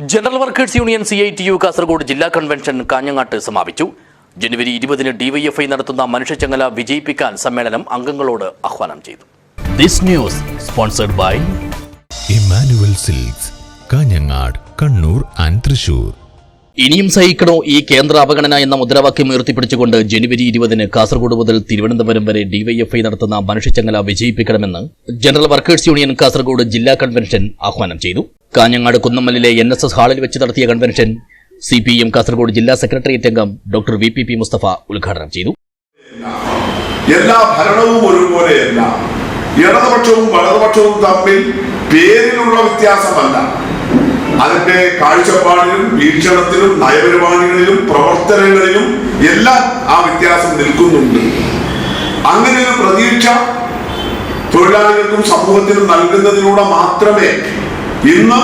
General workers union C I T U Kasaragod ജില്ലാ convention കാഞ്ഞങ്ങാട്ട് സമാപിച്ചു. ജനുവരി ഇരുപതിന് ഡിവൈഎഫ്ഐ നടത്തുന്ന മനുഷ്യചങ്ങല വിജയിപ്പിക്കാൻ സമ്മേളനം അംഗങ്ങളോട് ആഹ്വാനം ചെയ്തു. This news sponsored by Emmanuel Silks Kanhangad Kannur and Thrissur ഇനിയും സഹിക്കണോ ഈ കേന്ദ്ര അവഗണന എന്ന മുദ്രാവാക്യം ഉയർത്തിപ്പിടിച്ചുകൊണ്ട് ജനുവരി ഇരുപതിന് കാസർഗോഡ് മുതൽ തിരുവനന്തപുരം വരെ ഡിവൈഎഫ്ഐ നടത്തുന്ന മനുഷ്യചങ്ങല വിജയിപ്പിക്കണമെന്ന് ജനറൽ വർക്കേഴ്സ് യൂണിയൻ കാസർഗോഡ് ജില്ലാ കൺവെൻഷൻ ആഹ്വാനം ചെയ്തു. കാഞ്ഞങ്ങാട് കുന്നമ്മലിലെ എൻ എസ് എസ് ഹാളിൽ വെച്ച് നടത്തിയ convention C P M Kasaragod ജില്ലാ സെക്രട്ടേറിയറ്റ് അംഗം doctor V P P Mustafa ഉദ്ഘാടനം ചെയ്തു. എല്ലാ ഭരണവും ഒരുപോലെയല്ല. ഇടതുപക്ഷവും വലതുപക്ഷവും തമ്മിൽ പേരിലുള്ള വ്യത്യാസമല്ല. അതിന്റെ കാഴ്ചപ്പാടിലും വീക്ഷണത്തിലും നയപരിപാടികളിലും പ്രവർത്തനങ്ങളിലും എല്ലാം ആ വ്യത്യാസം നിൽക്കുന്നുണ്ട്. അങ്ങനെ ഒരു പ്രതീക്ഷ തൊഴിലാളികൾക്കും സമൂഹത്തിനും നൽകുന്നതിലൂടെ മാത്രമേ ഇന്ന്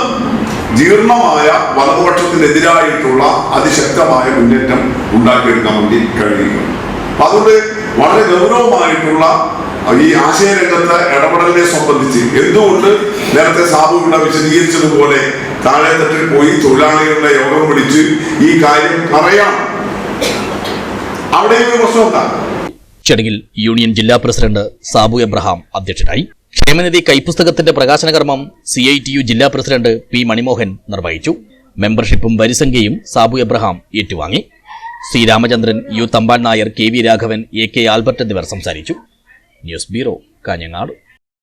ജീർണമായ വലതുപക്ഷത്തിനെതിരായിട്ടുള്ള അതിശക്തമായ മുന്നേറ്റം ഉണ്ടാക്കിയെടുക്കാൻ വേണ്ടി കഴിയുന്നു അതുകൊണ്ട് വളരെ ഗൗരവമായിട്ടുള്ള ഈ ആശയരംഗത്തെ ഇടപെടലിനെ സംബന്ധിച്ച് എന്തുകൊണ്ട് നേരത്തെ സാബു ഇവിടെ വിശദീകരിച്ചതുപോലെ താഴെത്തട്ടിൽ പോയി തൊഴിലാളികളുടെ യോഗം വിളിച്ച് ഈ കാര്യം പറയാം. അവിടെ ഒരു പ്രശ്നം ചടങ്ങിൽ യൂണിയൻ ജില്ലാ പ്രസിഡന്റ് സാബു എബ്രഹാം അധ്യക്ഷനായി. ക്ഷേമനിധി കൈപ്പുസ്തകത്തിന്റെ പ്രകാശന കർമ്മം സി ഐ ടി യു ജില്ലാ പ്രസിഡന്റ് പി മണിമോഹൻ നിർവഹിച്ചു. മെമ്പർഷിപ്പും വരിസംഖ്യയും സാബു എബ്രഹാം ഏറ്റുവാങ്ങി. C Ramachandran U Thampan Nair K V Raghavan A K Albert എന്നിവർ സംസാരിച്ചു. News bureau Kanhangad.